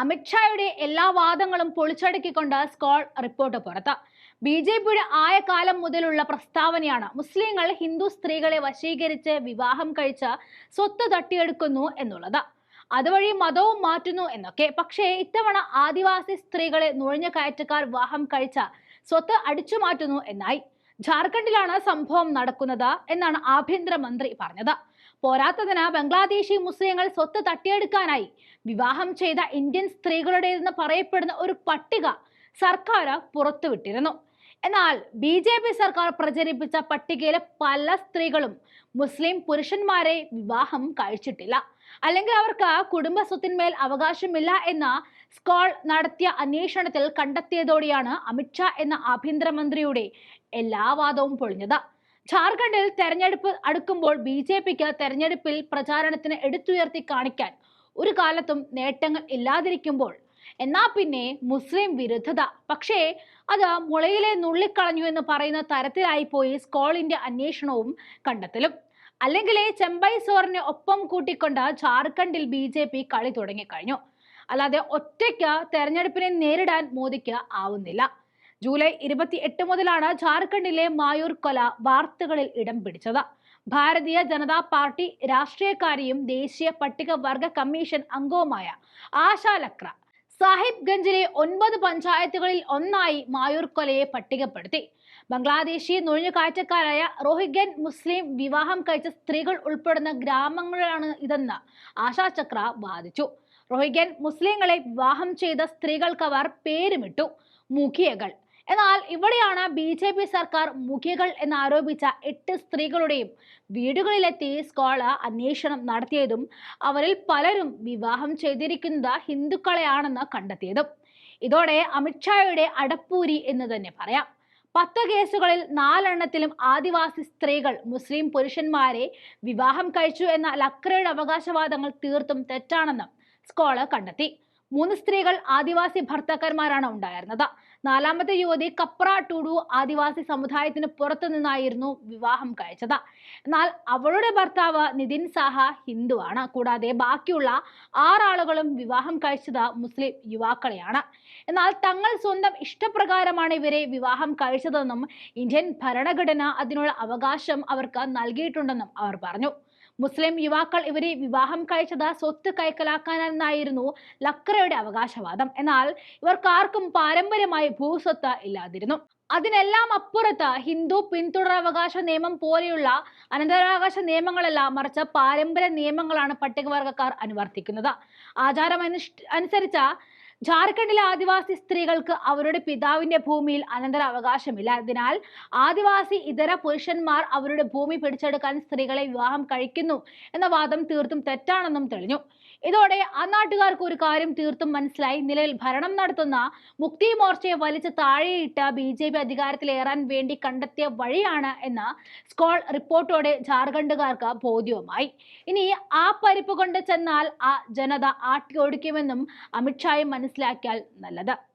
അമിത്ഷായുടെ എല്ലാ വാദങ്ങളും പൊളിച്ചടക്കിക്കൊണ്ട് സ്കോൾ റിപ്പോർട്ട് പുറത്ത്. ബി ജെ പിയുടെ ആയ കാലം മുതലുള്ള പ്രസ്താവനയാണ് മുസ്ലിങ്ങൾ ഹിന്ദു സ്ത്രീകളെ വശീകരിച്ച് വിവാഹം കഴിച്ച് സ്വത്ത് തട്ടിയെടുക്കുന്നു എന്നുള്ളത്. അതുവഴി മതവും മാറ്റുന്നു എന്നൊക്കെ. പക്ഷേ ഇത്തവണ ആദിവാസി സ്ത്രീകളെ നുഴഞ്ഞ കയറ്റക്കാർ വിവാഹം കഴിച്ച സ്വത്ത് അടിച്ചു മാറ്റുന്നു എന്നായി. ജാർഖണ്ഡിലാണ് സംഭവം നടക്കുന്നത് എന്നാണ് ആഭ്യന്തരമന്ത്രി പറഞ്ഞത്. പോരാത്തതിന് ബംഗ്ലാദേശി മുസ്ലിങ്ങൾ സ്വത്ത് തട്ടിയെടുക്കാനായി വിവാഹം ചെയ്ത ഇന്ത്യൻ സ്ത്രീകളുടേതെന്ന് പറയപ്പെടുന്ന ഒരു പട്ടിക സർക്കാർ പുറത്തുവിട്ടിരുന്നു. എന്നാൽ ബി ജെ പി സർക്കാർ പ്രചരിപ്പിച്ച പട്ടികയിലെ പല സ്ത്രീകളും മുസ്ലിം പുരുഷന്മാരെ വിവാഹം കഴിച്ചിട്ടില്ല. അല്ലെങ്കിൽ അവർക്ക് കുടുംബ സ്വത്തിന്മേൽ അവകാശമില്ല എന്ന സ്കോൾ നടത്തിയ അന്വേഷണത്തിൽ കണ്ടെത്തിയതോടെയാണ് അമിത്ഷാ എന്ന ആഭ്യന്തരമന്ത്രിയുടെ എല്ലാ വാദവും പൊളിഞ്ഞത്. ജാർഖണ്ഡിൽ തെരഞ്ഞെടുപ്പ് അടുക്കുമ്പോൾ ബി ജെ പിക്ക് തെരഞ്ഞെടുപ്പിൽ പ്രചാരണത്തിന് എടുത്തുയർത്തി കാണിക്കാൻ ഒരു കാലത്തും നേട്ടങ്ങൾ ഇല്ലാതിരിക്കുമ്പോൾ. എന്നാ പിന്നെ മുസ്ലിം വിരുദ്ധത. പക്ഷേ അത് മുളയിലെ നുള്ളിക്കളഞ്ഞു എന്ന് പറയുന്ന തരത്തിലായി പോയി സ്കോളിന്റെ അന്വേഷണവും കണ്ടെത്തലും. അല്ലെങ്കിൽ ചെമ്പൈ സോറിനെ ഒപ്പം കൂട്ടിക്കൊണ്ട് ജാർഖണ്ഡിൽ ബി ജെ പി കളി തുടങ്ങിക്കഴിഞ്ഞു. അല്ലാതെ ഒറ്റയ്ക്ക് തെരഞ്ഞെടുപ്പിനെ നേരിടാൻ മോദിക്ക് ആവുന്നില്ല. ജൂലൈ ഇരുപത്തി എട്ട് മുതലാണ് ജാർഖണ്ഡിലെ മായൂർ കൊല വാർത്തകളിൽ ഇടം പിടിച്ചത്. ഭാരതീയ ജനതാ പാർട്ടി രാഷ്ട്രീയക്കാരിയും ദേശീയ പട്ടികവർഗ കമ്മീഷൻ അംഗവുമായ ആശാ ലക്ര സാഹിബ്ഗഞ്ചിലെ ഒൻപത് പഞ്ചായത്തുകളിൽ ഒന്നായി മായൂർ കൊലയെ പട്ടികപ്പെടുത്തി. ബംഗ്ലാദേശി നുഴഞ്ഞുകാറ്റക്കാരായ റോഹിഗ്യൻ മുസ്ലിം വിവാഹം കഴിച്ച സ്ത്രീകൾ ഉൾപ്പെടുന്ന ഗ്രാമങ്ങളാണ് ഇതെന്ന് ആശാ ചക്ര വാദിച്ചു. റോഹിഗ്യൻ മുസ്ലിങ്ങളെ വിവാഹം ചെയ്ത സ്ത്രീകൾക്ക് അവർ പേരുമിട്ടു. മുഖിയകൾ എന്നാൽ ഇവിടെയാണ് ബി ജെ പി സർക്കാർ മുഖികൾ എന്നാരോപിച്ച എട്ട് സ്ത്രീകളുടെയും വീടുകളിലെത്തി സ്കോള അന്വേഷണം നടത്തിയതും അവരിൽ പലരും വിവാഹം ചെയ്തിരിക്കുന്നത് ഹിന്ദുക്കളെയാണെന്ന് കണ്ടെത്തിയതും. ഇതോടെ അമിത്ഷായുടെ അടപ്പൂരി എന്ന് തന്നെ പറയാം. പത്ത് കേസുകളിൽ നാലെണ്ണത്തിലും ആദിവാസി സ്ത്രീകൾ മുസ്ലിം പുരുഷന്മാരെ വിവാഹം കഴിച്ചു എന്ന ലക്രയുടെ അവകാശവാദങ്ങൾ തീർത്തും തെറ്റാണെന്നും സ്കോളർ കണ്ടെത്തി. മൂന്ന് സ്ത്രീകൾ ആദിവാസി ഭർത്താക്കന്മാരാണ് ഉണ്ടായിരുന്നത്. നാലാമത്തെ യുവതി കപ്ര ടുഡു ആദിവാസി സമുദായത്തിന് പുറത്തു നിന്നായിരുന്നു വിവാഹം കഴിച്ചത്. എന്നാൽ അവളുടെ ഭർത്താവ് നിതിൻ സാഹ ഹിന്ദുവാണ്. കൂടാതെ ബാക്കിയുള്ള ആറാളുകളും വിവാഹം കഴിച്ചത് മുസ്ലിം യുവാക്കളെയാണ്. എന്നാൽ തങ്ങൾ സ്വന്തം ഇഷ്ടപ്രകാരമാണ് ഇവരെ വിവാഹം കഴിച്ചതെന്നും ഇന്ത്യൻ ഭരണഘടന അതിനുള്ള അവകാശം അവർക്ക് നൽകിയിട്ടുണ്ടെന്നും അവർ പറഞ്ഞു. മുസ്ലിം യുവാക്കൾ ഇവരെ വിവാഹം കഴിച്ചത് സ്വത്ത് കൈക്കലാക്കാനെന്നായിരുന്നു ലക്രയുടെ അവകാശവാദം. എന്നാൽ ഇവർക്കാർക്കും പാരമ്പര്യമായി ഭൂസ്വത്ത് ഇല്ലാതിരുന്നു. അതിനെല്ലാം അപ്പുറത്ത് ഹിന്ദു പിന്തുടരാവകാശ നിയമം പോലെയുള്ള അനന്തരാവകാശ നിയമങ്ങളെല്ലാം മറിച്ച് പാരമ്പര്യ നിയമങ്ങളാണ് പട്ടികവർഗക്കാർ അനുവർത്തിക്കുന്നത്. ആചാരം അനുസരിച്ച ജാർഖണ്ഡിലെ ആദിവാസി സ്ത്രീകൾക്ക് അവരുടെ പിതാവിന്റെ ഭൂമിയിൽ അനന്തര അവകാശമില്ല അതിനാൽ ആദിവാസി ഇതര പുരുഷന്മാർ അവരുടെ ഭൂമി പിടിച്ചെടുക്കാൻ സ്ത്രീകളെ വിവാഹം കഴിക്കുന്നു എന്ന വാദം തീർത്തും തെറ്റാണെന്നും തെളിഞ്ഞു. ഇതോടെ ആ നാട്ടുകാർക്ക് ഒരു കാര്യം തീർത്തും മനസ്സിലായി. നിലവിൽ ഭരണം നടത്തുന്ന മുക്തി മോർച്ചയെ വലിച്ച് താഴെയിട്ട് ബി ജെ പി അധികാരത്തിലേറാൻ വേണ്ടി കണ്ടെത്തിയ വഴിയാണ് എന്ന സ്കോൾ റിപ്പോർട്ടോടെ ജാർഖണ്ഡുകാർക്ക് ബോധ്യവുമായി. ഇനി ആ പരിപ്പ് കൊണ്ട് ചെന്നാൽ ആ ജനത ആട്ടി ഓടിക്കുമെന്നും അമിത്ഷായും മനസ്സിലാക്കിയാൽ നല്ലത്